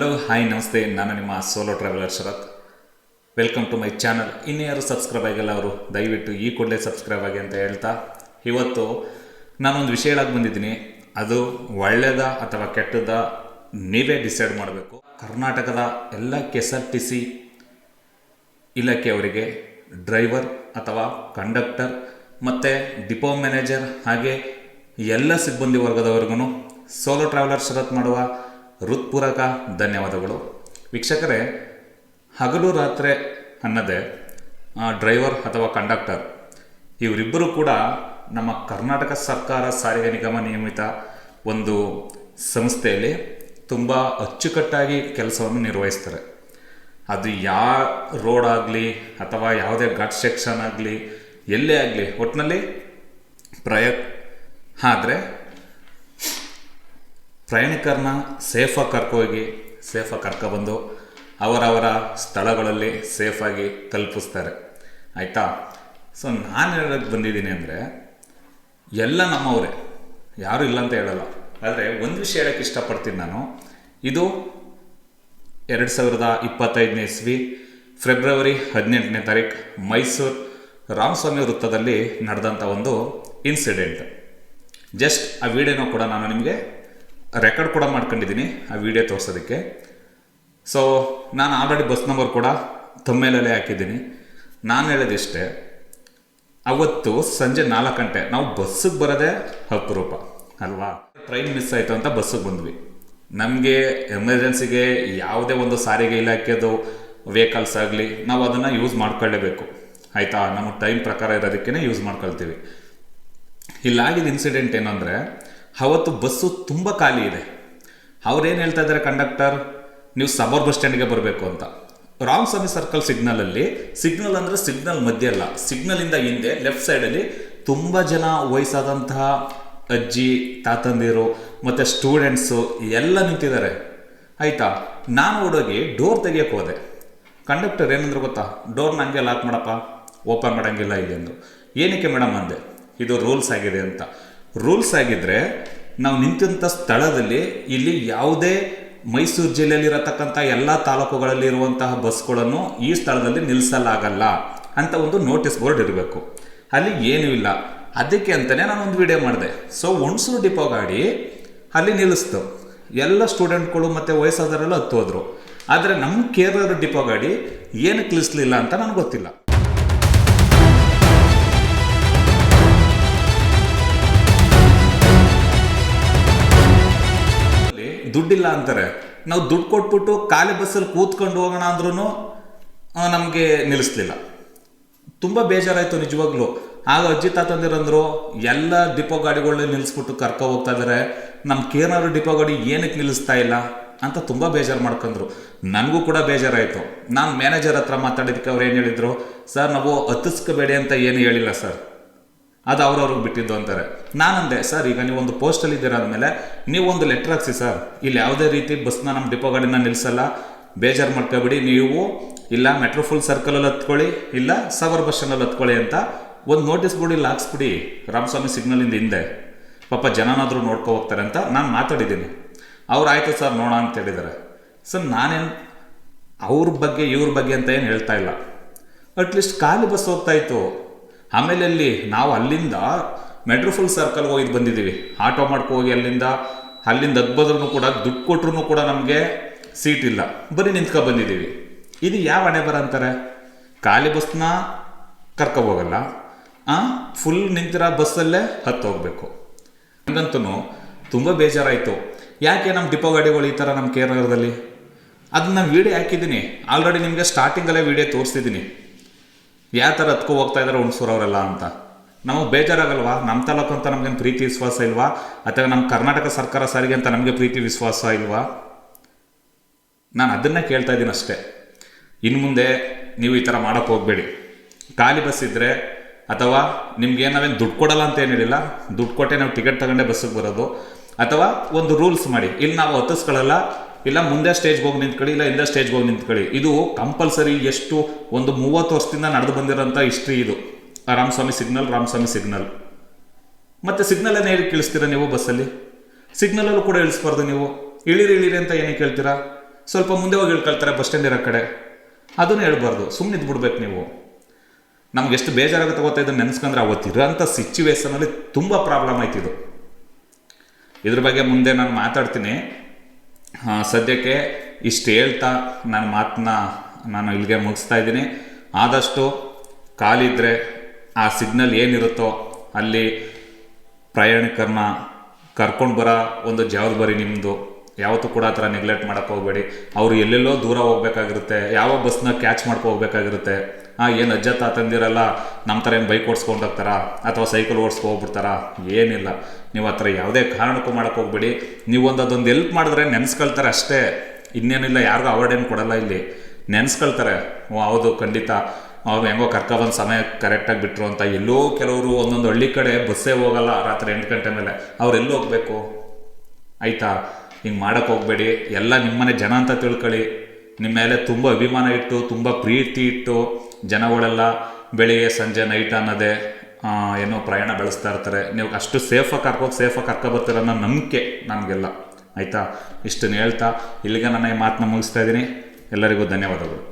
Hello hi ನಮಸ್ತೆ. ನಾನು ನಿಮ್ಮ solo traveller Sharath. Welcome to my channel ಇನ್ನೂ ಯಾರು ಸಬ್ಸ್ಕ್ರೈಬ್ ಆಗಿಲ್ಲ ಅವರು, ದಯವಿಟ್ಟು ಈ ಕೂಡಲೇ ಸಬ್ಸ್ಕ್ರೈಬ್ ಆಗಿ ಅಂತ ಹೇಳ್ತಾ, ಇವತ್ತು ನಾನೊಂದು ವಿಷಯ ಹೇಳಕ್ಕೆ ಬಂದಿದ್ದೀನಿ. ಅದು ಒಳ್ಳೆಯದ ಅಥವಾ ಕೆಟ್ಟದ ನೀವೇ ಡಿಸೈಡ್ ಮಾಡಬೇಕು. ಕರ್ನಾಟಕದ ಎಲ್ಲ K S R T C ಇಲಾಖೆಯವರಿಗೆ driver ಅಥವಾ ಕಂಡಕ್ಟರ್ ಮತ್ತು ಡಿಪೋ ಮ್ಯಾನೇಜರ್ ಹಾಗೆ ಎಲ್ಲ ಸಿಬ್ಬಂದಿ ವರ್ಗದವರೆಗೂ ಸೋಲೋ ಟ್ರಾವೆಲರ್ ಶರತ್ ಮಾಡುವ ಹೃತ್ಪೂರ್ವಕ ಧನ್ಯವಾದಗಳು. ವೀಕ್ಷಕರೇ, ಹಗಲು ರಾತ್ರಿ ಅನ್ನದೇ ಡ್ರೈವರ್ ಅಥವಾ ಕಂಡಕ್ಟರ್, ಇವರಿಬ್ಬರು ಕೂಡ ನಮ್ಮ ಕರ್ನಾಟಕ ಸರ್ಕಾರ ಸಾರಿಗೆ ನಿಗಮ ನಿಯಮಿತ ಒಂದು ಸಂಸ್ಥೆಯಲ್ಲಿ ತುಂಬ ಅಚ್ಚುಕಟ್ಟಾಗಿ ಕೆಲಸವನ್ನು ನಿರ್ವಹಿಸ್ತಾರೆ. ಅದು ಯಾವ ರೋಡ್ ಆಗಲಿ ಅಥವಾ ಯಾವುದೇ ಘಾಟ್ ಸೆಕ್ಷನ್ ಆಗಲಿ, ಎಲ್ಲೇ ಆಗಲಿ ಒಟ್ಟಿನಲ್ಲಿ ಪ್ರಯ ಆದರೆ ಪ್ರಯಾಣಿಕರನ್ನ ಸೇಫಾಗಿ ಕರ್ಕೋಗಿ, ಸೇಫಾಗಿ ಕರ್ಕೊಬಂದು ಅವರವರ ಸ್ಥಳಗಳಲ್ಲಿ ಸೇಫಾಗಿ ತಲುಪಿಸ್ತಾರೆ. ಆಯಿತಾ? ಸೊ ನಾನು ಹೇಳೋಕ್ಕೆ ಬಂದಿದ್ದೀನಿ ಅಂದರೆ, ಎಲ್ಲ ನಮ್ಮವರೇ, ಯಾರೂ ಇಲ್ಲ ಅಂತ ಹೇಳಲ್ಲ. ಆದರೆ ಒಂದು ವಿಷಯ ಹೇಳೋಕ್ಕೆ ಇಷ್ಟಪಡ್ತೀನಿ ನಾನು. ಇದು ಎರಡು ಸಾವಿರದ ಇಪ್ಪತ್ತೈದನೇ ಇಸ್ವಿ, ಫೆಬ್ರವರಿ ಹದಿನೆಂಟನೇ ತಾರೀಕು ಮೈಸೂರು ರಾಮಸ್ವಾಮಿ ವೃತ್ತದಲ್ಲಿ ನಡೆದಂಥ ಒಂದು ಇನ್ಸಿಡೆಂಟ್ ಜಸ್ಟ್ ಆ ವಿಡಿಯೋನೂ ಕೂಡ ನಾನು ನಿಮಗೆ ರೆಕಾರ್ಡ್ ಕೂಡ ಮಾಡ್ಕೊಂಡಿದ್ದೀನಿ ಆ ವಿಡಿಯೋ ತೋರಿಸೋದಕ್ಕೆ. ಸೊ ನಾನು ಆಲ್ರೆಡಿ ಬಸ್ ನಂಬರ್ ಕೂಡ ತಮ್ಮೇಲಲ್ಲೇ ಹಾಕಿದ್ದೀನಿ. ನಾನು ಹೇಳೋದಿಷ್ಟೇ ಅವತ್ತು ಸಂಜೆ ನಾಲ್ಕು ಗಂಟೆ, ನಾವು ಬಸ್ಸಿಗೆ ಬರೋದೇ ಅಪರೂಪ ಅಲ್ವಾ? ಟ್ರೈನ್ ಮಿಸ್ ಆಯಿತು ಅಂತ ಬಸ್ಸಿಗೆ ಬಂದ್ವಿ. ನಮಗೆ ಎಮರ್ಜೆನ್ಸಿಗೆ ಯಾವುದೇ ಒಂದು ಸಾರಿಗೆ ಇಲಾಖೆದು ವೆಹಿಕಲ್ಸ್ ಆಗಲಿ, ನಾವು ಅದನ್ನು ಯೂಸ್ ಮಾಡ್ಕೊಳ್ಳೇಬೇಕು. ಆಯಿತಾ? ನಮ್ಮ ಟೈಮ್ ಪ್ರಕಾರ ಇರೋದಕ್ಕೇ ಯೂಸ್ ಮಾಡ್ಕೊಳ್ತೀವಿ. ಇಲ್ಲಾಗಿದ್ದ ಇನ್ಸಿಡೆಂಟ್ ಏನಂದರೆ ಅವತ್ತು ಬಸ್ಸು ತುಂಬ ಖಾಲಿ ಇದೆ. ಅವ್ರೇನು ಹೇಳ್ತಾ ಇದ್ದಾರೆ ಕಂಡಕ್ಟರ್? ನೀವು ಸಬರ್ ಬಸ್ ಸ್ಟ್ಯಾಂಡ್ಗೆ ಬರಬೇಕು ಅಂತ. ರಾಮಸ್ವಾಮಿ ಸರ್ಕಲ್ ಸಿಗ್ನಲಲ್ಲಿ ಸಿಗ್ನಲ್ ಅಂದರೆ ಸಿಗ್ನಲ್ ಮಧ್ಯೆ ಅಲ್ಲ ಸಿಗ್ನಲಿಂದ ಹಿಂದೆ, ಲೆಫ್ಟ್ ಸೈಡಲ್ಲಿ ತುಂಬ ಜನ ವಯಸ್ಸಾದಂತಹ ಅಜ್ಜಿ, ತಾತಂದಿರು, ಮತ್ತು ಸ್ಟೂಡೆಂಟ್ಸು ಎಲ್ಲ ನಿಂತಿದ್ದಾರೆ. ಆಯಿತಾ? ನಾನು ಓಡೋಗಿ ಡೋರ್ ತೆಗಿಯೋಕೆ ಹೋದೆ. ಕಂಡಕ್ಟರ್ ಏನಂದ್ರೆ ಗೊತ್ತಾ? ಡೋರ್ ಹಂಗೆ ಲಾಕ್ ಮಾಡಪ್ಪ. ಓಪನ್ ಮಾಡೋಂಗಿಲ್ಲ ಇಲ್ಲಿ ಎಂದು ಏನಕ್ಕೆ ಮೇಡಮ್ ಅಂದೆ? ಇದು ರೂಲ್ಸ್ ಆಗಿದೆ ಅಂತ. ರೂಲ್ಸ್ ಆಗಿದ್ರೆ, ನಾವು ನಿಂತಂಥ ಸ್ಥಳದಲ್ಲಿ ಇಲ್ಲಿ ಯಾವುದೇ ಮೈಸೂರು ಜಿಲ್ಲೆಯಲ್ಲಿರತಕ್ಕಂಥ ಎಲ್ಲ ತಾಲೂಕುಗಳಲ್ಲಿ ಇರುವಂತಹ ಬಸ್ಗಳನ್ನು ಈ ಸ್ಥಳದಲ್ಲಿ ನಿಲ್ಲಿಸಲಾಗಲ್ಲ ಅಂತ ಒಂದು ನೋಟಿಸ್ ಬೋರ್ಡ್ ಇರಬೇಕು. ಅಲ್ಲಿ ಏನೂ ಇಲ್ಲ. ಅದಕ್ಕೆ ಅಂತಲೇ ನಾನು ಒಂದು ವಿಡಿಯೋ ಮಾಡಿದೆ. ಸೊ ಹುಣಸೂರು ಡಿಪೋ ಗಾಡಿ ಅಲ್ಲಿ ನಿಲ್ಲಿಸ್ತು. ಎಲ್ಲ ಸ್ಟೂಡೆಂಟ್ಗಳು ಮತ್ತು ವಯಸ್ಸಾದವರೆಲ್ಲ ಹತ್ತು ಹೋದರು. ಆದರೆ ನಮ್ಮ ಕೇರಳ ಡಿಪೋ ಗಾಡಿ ಏನಕ್ಕೆ ನಿಲ್ಲಿಸಲಿಲ್ಲ ಅಂತ ನನಗೆ ಗೊತ್ತಿಲ್ಲ. ದುಡ್ಡಿಲ್ಲ ಅಂತಾರೆ. ನಾವು ದುಡ್ಡು ಕೊಟ್ಬಿಟ್ಟು ಖಾಲಿ ಬಸ್ಸಲ್ಲಿ ಕೂತ್ಕೊಂಡು ಹೋಗೋಣ ಅಂದ್ರೂ ನಮಗೆ ನಿಲ್ಲಿಸ್ಲಿಲ್ಲ. ತುಂಬ ಬೇಜಾರಾಯಿತು ನಿಜವಾಗ್ಲೂ. ಆಗ ಅಜ್ಜಿ ತಾತಂದಿರಂದ್ರು ಎಲ್ಲ ಡಿಪೋ ಗಾಡಿಗಳನ್ನ ನಿಲ್ಲಿಸ್ಬಿಟ್ಟು ಕರ್ಕೊ ಹೋಗ್ತಾ ಇದ್ದಾರೆ ನಮ್ಮ ಕೇರಳ ಡಿಪೋ ಗಾಡಿ ಏನಕ್ಕೆ ನಿಲ್ಲಿಸ್ತಾ ಇಲ್ಲ ಅಂತ ತುಂಬ ಬೇಜಾರು ಮಾಡ್ಕೊಂಡ್ರು ನನಗೂ ಕೂಡ ಬೇಜಾರಾಯಿತು. ನಾನು ಮ್ಯಾನೇಜರ್ ಹತ್ರ ಮಾತಾಡಿದ್ದಕ್ಕೆ ಅವ್ರು ಏನು ಹೇಳಿದರು, ಸರ್, ನಾವು ಹತ್ತಿಸ್ಕೋಬೇಡಿ ಅಂತ ಏನು ಹೇಳಿಲ್ಲ, ಸರ್. ಅದು ಅವ್ರವ್ರಿಗೆ ಬಿಟ್ಟಿದ್ದು ಅಂತಾರೆ. ನಾನಂದೆ, ಸರ್, ಈಗ ನೀವು ಒಂದು ಪೋಸ್ಟಲ್ಲಿ ಇದ್ದೀರ ಅಂದಮೇಲೆ ನೀವು ಒಂದು ಲೆಟ್ರ್ ಹಾಕ್ಸಿ, ಸರ್. ಇಲ್ಲಿ ಯಾವುದೇ ರೀತಿ ಬಸ್ನ ನಮ್ಮ ಡಿಪೋ ಗಾಡಿನ ನಿಲ್ಸಲ್ಲ. ಬೇಜಾರು ಮಾಡ್ಕೋಬೇಡಿ. ನೀವು ಇಲ್ಲ ಮೆಟ್ರೋ ಫುಲ್ ಸರ್ಕಲಲ್ಲಿ ಹತ್ಕೊಳ್ಳಿ, ಇಲ್ಲ ಸವರ್ ಬಸ್ ಸ್ಟ್ಯಾಂಡಲ್ಲಿ ಹತ್ಕೊಳ್ಳಿ ಅಂತ ಒಂದು ನೋಟಿಸ್ ಬೋರ್ಡ್ ಇಲ್ಲಿ ಹಾಕ್ಸ್ಬಿಡಿ. ರಾಮಸ್ವಾಮಿ ಸಿಗ್ನಲಿಂದ ಹಿಂದೆ. ಪಾಪ ಜನನಾದರೂ ನೋಡ್ಕೊ ಹೋಗ್ತಾರೆ ಅಂತ ನಾನು ಮಾತಾಡಿದ್ದೀನಿ. ಅವ್ರು ಆಯಿತು ಸರ್, ನೋಡೋಣ ಅಂತ ಹೇಳಿದ್ದಾರೆ. ಸರ್, ನಾನೇನು ಅವ್ರ ಬಗ್ಗೆ, ಇವ್ರ ಬಗ್ಗೆ ಅಂತ ಏನು ಹೇಳ್ತಾ ಇಲ್ಲ. ಅಟ್ಲೀಸ್ಟ್ ಖಾಲಿ ಬಸ್ ಹೋಗ್ತಾ ಇತ್ತು. ಆಮೇಲೆ ಅಲ್ಲಿ ನಾವು ಅಲ್ಲಿಂದ ಮೆಟ್ರೋಫುಲ್ ಸರ್ಕಲ್ಗೆ ಹೋಗಿ ಬಂದಿದ್ದೀವಿ. ಆಟೋ ಮಾಡ್ಕೊ ಹೋಗಿ ಅಲ್ಲಿಂದ ಅಲ್ಲಿಂದ ಹದ್ಬೋದ್ರೂ ಕೂಡ, ದುಡ್ಡು ಕೊಟ್ರು ಕೂಡ ನಮಗೆ ಸೀಟ್ ಇಲ್ಲ. ಬರೀ ನಿಂತ್ಕೊ ಬಂದಿದ್ದೀವಿ. ಇದು ಯಾವ ಹಣೆ ಬರ ಅಂತಾರೆ? ಖಾಲಿ ಬಸ್ನ ಕರ್ಕೊ ಹೋಗಲ್ಲ. ಫುಲ್ ನಿಂತಿರೋ ಬಸ್ಸಲ್ಲೇ ಹತ್ತು ಹೋಗಬೇಕು. ನನಗಂತೂ ತುಂಬ ಬೇಜಾರಾಯಿತು. ಯಾಕೆ ನಮ್ಮ ಡಿಪೋ ಗಾಡಿಗಳು ಈ ಥರ ನಮ್ಮ ಕೇರಳದಲ್ಲಿ ಅದನ್ನ ವಿಡಿಯೋ ಹಾಕಿದ್ದೀನಿ. ಆಲ್ರೆಡಿ ನಿಮಗೆ ಸ್ಟಾರ್ಟಿಂಗಲ್ಲೇ ವಿಡಿಯೋ ತೋರಿಸ್ತಿದ್ದೀನಿ. ಯಾವ ಥರ ಹತ್ಕೊ ಹೋಗ್ತಾ ಇದ್ದಾರೆ ಹುಣಸೂರವರೆಲ್ಲ ಅಂತ. ನಮಗೆ ಬೇಜಾರಾಗಲ್ವಾ? ನಮ್ಮ ತಾಲೂಕು ಅಂತ ನಮಗೇನು ಪ್ರೀತಿ, ವಿಶ್ವಾಸ ಇಲ್ವಾ? ಅಥವಾ ನಮ್ಮ ಕರ್ನಾಟಕ ಸರ್ಕಾರ ಸಾರಿಗೆ ಅಂತ ನಮಗೆ ಪ್ರೀತಿ, ವಿಶ್ವಾಸ ಇಲ್ವಾ? ನಾನು ಅದನ್ನೇ ಕೇಳ್ತಾ ಇದ್ದೀನಿ ಅಷ್ಟೇ. ಇನ್ನು ಮುಂದೆ ನೀವು ಈ ಥರ ಮಾಡೋಕ್ಕೆ ಹೋಗಬೇಡಿ. ಖಾಲಿ ಬಸ್ ಇದ್ದರೆ ಅಥವಾ ನಿಮ್ಗೆ ನಾವೇನು ದುಡ್ಡು ಕೊಡಲ್ಲ ಅಂತ ಏನು ಹೇಳಿಲ್ಲ? ದುಡ್ಡು ಕೊಟ್ಟೆ ನಾವು ಟಿಕೆಟ್ ತಗೊಂಡೆ ಬಸ್ಸಿಗೆ ಬರೋದು. ಅಥವಾ ಒಂದು ರೂಲ್ಸ್ ಮಾಡಿ. ಇಲ್ಲಿ ನಾವು ಹತ್ತಿಸ್ಕೊಳ್ಳಲ್ಲ. ಇಲ್ಲ ಮುಂದೆ ಸ್ಟೇಜ್ಗೆ ಹೋಗಿ ನಿಂತ್ಕೊಳ್ಳಿ, ಇಲ್ಲ ಹಿಂದೆ ಸ್ಟೇಜ್ಗೆ ಹೋಗಿ ನಿಂತ್ಕೊಳ್ಳಿ. ಇದು ಕಂಪಲ್ಸರಿ ಎಷ್ಟು ಒಂದು ಮೂವತ್ತು ವರ್ಷದಿಂದ ನಡೆದು ಬಂದಿರೋಂಥ ಹಿಸ್ಟ್ರಿ ಇದು. ರಾಮಸ್ವಾಮಿ ಸಿಗ್ನಲ್ ರಾಮಸ್ವಾಮಿ ಸಿಗ್ನಲ್ ಮತ್ತೆ ಸಿಗ್ನಲನ್ನು ಹೇಳಿ ಕೇಳಿಸ್ತೀರಾ ನೀವು ಬಸ್ಸಲ್ಲಿ ಸಿಗ್ನಲಲ್ಲೂ ಕೂಡ ಇಳಿಸ್ಬಾರ್ದು ನೀವು. ಇಳಿರಿ ಇಳಿರಿ ಅಂತ ಏನೇ ಹೇಳ್ತೀರಾ ಸ್ವಲ್ಪ ಮುಂದೆ ಹೋಗಿ ಹೇಳ್ಕೊಳ್ತಾರೆ ಬಸ್ ಸ್ಟ್ಯಾಂಡ್ ಇರೋ ಕಡೆ. ಅದನ್ನು ಹೇಳ್ಬಾರ್ದು. ಸುಮ್ಮನೆ ಇದ್ಬಿಡ್ಬೇಕು ನೀವು. ನಮ್ಗೆ ಎಷ್ಟು ಬೇಜಾರಾಗುತ್ತೆ ಗೊತ್ತಾ ಇದನ್ನು ನೆನೆಸ್ಕೊಂಡ್ರೆ ಅವತ್ತು ಇರೋಂಥ ಸಿಚುವೇಶನಲ್ಲಿ ತುಂಬ ಪ್ರಾಬ್ಲಮ್ ಆಯ್ತು ಇದು. ಇದ್ರ ಬಗ್ಗೆ ಮುಂದೆ ನಾನು ಮಾತಾಡ್ತೀನಿ. ಸದ್ಯಕ್ಕೆ ಇಷ್ಟು ಹೇಳ್ತಾ ನನ್ನ ಮಾತನ್ನ ನಾನು ಇಲ್ಲಿಗೆ ಮುಗಿಸ್ತಾ ಇದ್ದೀನಿ. ಆದಷ್ಟು ಕಾಲಿದ್ರೆ ಆ ಸಿಗ್ನಲ್ ಏನಿರುತ್ತೋ ಅಲ್ಲಿ ಪ್ರಯಾಣಿಕರನ್ನ ಕರ್ಕೊಂಡು ಬರೋ, ಒಂದು ಜವಾಬ್ದಾರಿ ನಿಮ್ಮದು ಯಾವತ್ತೂ ಕೂಡ ಆ ಥರ ನೆಗ್ಲೆಕ್ಟ್ ಮಾಡೋಕ್ಕೆ ಹೋಗಬೇಡಿ. ಅವರು ಎಲ್ಲೆಲ್ಲೋ ದೂರ ಹೋಗ್ಬೇಕಾಗಿರುತ್ತೆ, ಯಾವ ಬಸ್ನ ಕ್ಯಾಚ್ ಮಾಡ್ಕೊ ಹೋಗ್ಬೇಕಾಗಿರುತ್ತೆ ಏನು ಅಜ್ಜ ತಾತಂದಿರಲ್ಲ ನಮ್ಮ ಥರ ಏನು ಬೈಕ್ ಓಡಿಸ್ಕೊಂಡು ಹೋಗ್ತಾರಾ? ಅಥವಾ ಸೈಕಲ್ ಓಡಿಸ್ಕೊ ಹೋಗ್ಬಿಡ್ತಾರಾ? ಏನಿಲ್ಲ. ನೀವು ಆ ಥರ ಯಾವುದೇ ಕಾರಣಕ್ಕೂ ಮಾಡೋಕ್ಕೆ ಹೋಗ್ಬೇಡಿ. ನೀವು ಒಂದು ಅದೊಂದು ಎಲ್ಪ್ ಮಾಡಿದ್ರೆ ನೆನೆಸ್ಕೊಳ್ತಾರೆ ಅಷ್ಟೇ. ಇನ್ನೇನಿಲ್ಲ, ಯಾರಿಗೂ ಅವಾರ್ಡ್ ಏನು ಕೊಡಲ್ಲ ಇಲ್ಲಿ. ನೆನೆಸ್ಕೊಳ್ತಾರೆ. ಹೌದು, ಖಂಡಿತ. ಅವ್ರು ಹೆಂಗೋ ಕರ್ಕೊಬಂದು ಸಮಯ ಕರೆಕ್ಟಾಗಿ ಬಿಟ್ಟರು ಅಂತ ಎಲ್ಲೋ ಕೆಲವರು ಒಂದೊಂದು ಹಳ್ಳಿ ಕಡೆ ಬಸ್ಸೇ ಹೋಗಲ್ಲ ರಾತ್ರಿ ಎಂಟು ಗಂಟೆ ಮೇಲೆ. ಅವ್ರು ಎಲ್ಲಿ ಹೋಗಬೇಕು? ಆಯಿತಾ? ಹಿಂಗೆ ಮಾಡೋಕ್ಕೆ ಹೋಗಬೇಡಿ. ಎಲ್ಲ ನಿಮ್ಮನೆ ಜನ ಅಂತ ತಿಳ್ಕೊಳ್ಳಿ. ನಿಮ್ಮ ಮೇಲೆ ತುಂಬ ಅಭಿಮಾನ ಇಟ್ಟು, ತುಂಬ ಪ್ರೀತಿ ಇಟ್ಟು ಜನಗಳೆಲ್ಲ ಬೆಳಿಗ್ಗೆ ಸಂಜೆ ನೈಟ್ ಅನ್ನೋದೇ ಏನೋ ಪ್ರಯಾಣ ಬೆಳೆಸ್ತಾ ಇರ್ತಾರೆ. ನೀವು ಅಷ್ಟು ಸೇಫಾಗಿ ಕರ್ಕೋಗಿ ಸೇಫಾಗಿ ಕರ್ಕೊಬರ್ತೀರ ಅನ್ನೋ ನಂಬಿಕೆ ನಮಗೆಲ್ಲ. ಆಯಿತಾ? ಇಷ್ಟನ್ನು ಹೇಳ್ತಾ ಇಲ್ಲಿಗೆ ನನ್ನ ಈ ಮಾತನ್ನ ಮುಗಿಸ್ತಾ ಇದ್ದೀನಿ. ಎಲ್ಲರಿಗೂ ಧನ್ಯವಾದಗಳು.